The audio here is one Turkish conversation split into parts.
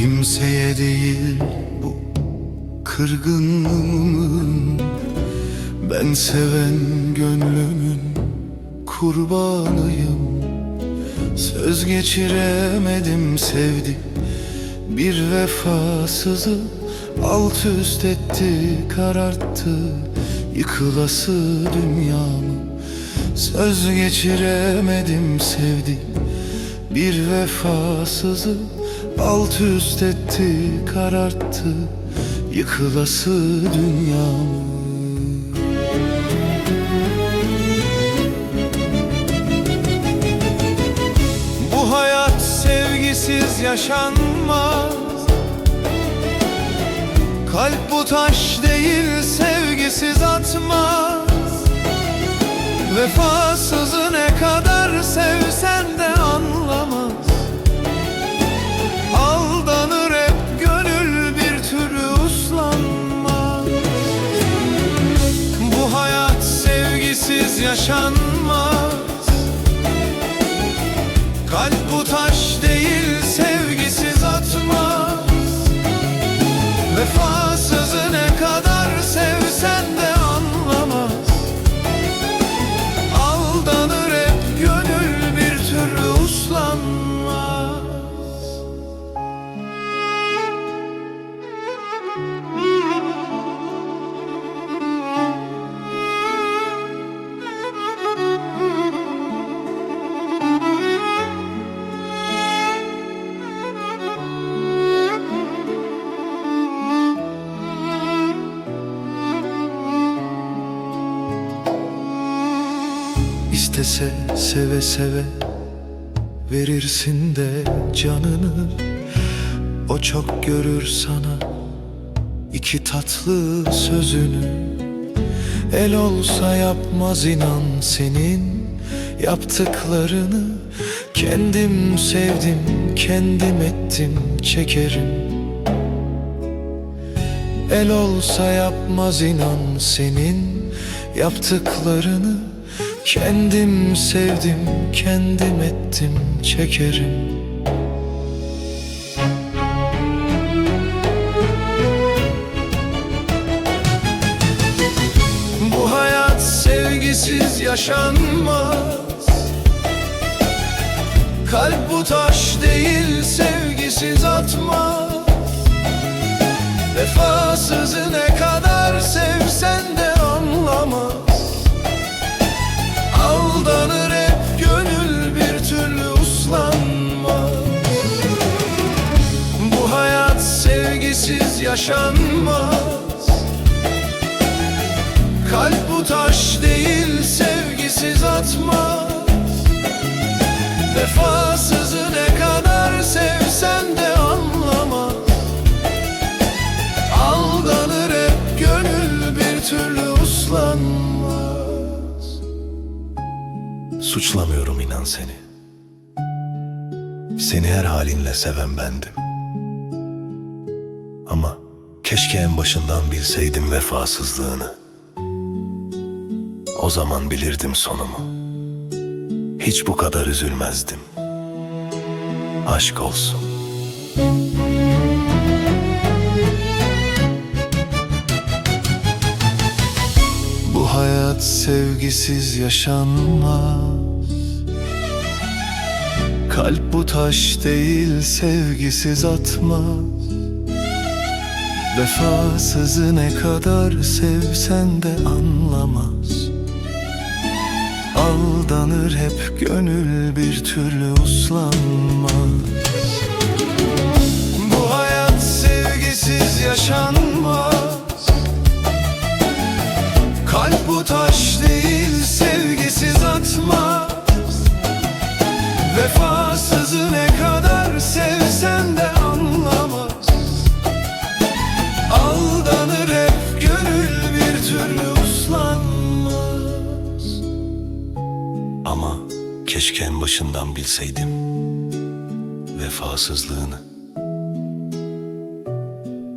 kimseye değil bu kırgınlığımın Ben seven gönlümün kurbanıyım. Söz geçiremedim sevdi Bir vefasızı alt üst etti kararttı Yıkılası dünyamı. Söz geçiremedim sevdi Bir vefasızı alt üst etti kararttı Yıkılası dünyamı Bu hayat sevgisiz yaşanmaz. Kalp bu taş değil sevgisiz atmaz. Vefasızı ne sevgisiz yaşanmaz. Kalp bu taş değil sevgisiz İstese seve seve verirsin de canını. O çok görür sana iki tatlı sözünü. El olsa yapmaz inan senin yaptıklarını. Kendim sevdim, kendim ettim, çekerim. El olsa yapmaz inan senin yaptıklarını Kendim sevdim, kendim ettim, çekerim. Bu hayat sevgisiz yaşanmaz. Kalp bu taş değil sevgisiz atmaz. Vefasızı yaşanmaz Kalp bu taş değil sevgisiz atmaz Vefasızı ne kadar sevsen de anlamaz Aldanır hep gönül bir türlü uslanmaz Suçlamıyorum inan seni. Seni her halinle seven bendim. Ama keşke en başından bilseydim vefasızlığını. O zaman bilirdim sonumu. Hiç bu kadar üzülmezdim. Aşk olsun. Bu hayat sevgisiz yaşanmaz Kalp bu taş değil sevgisiz atmaz Vefasızı ne kadar sevsen de anlamaz. Aldanır hep gönül bir türlü uslanmaz. Bu hayat sevgisiz yaşanmaz keşke en başından bilseydim vefasızlığını.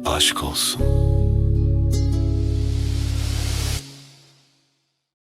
Aşk olsun.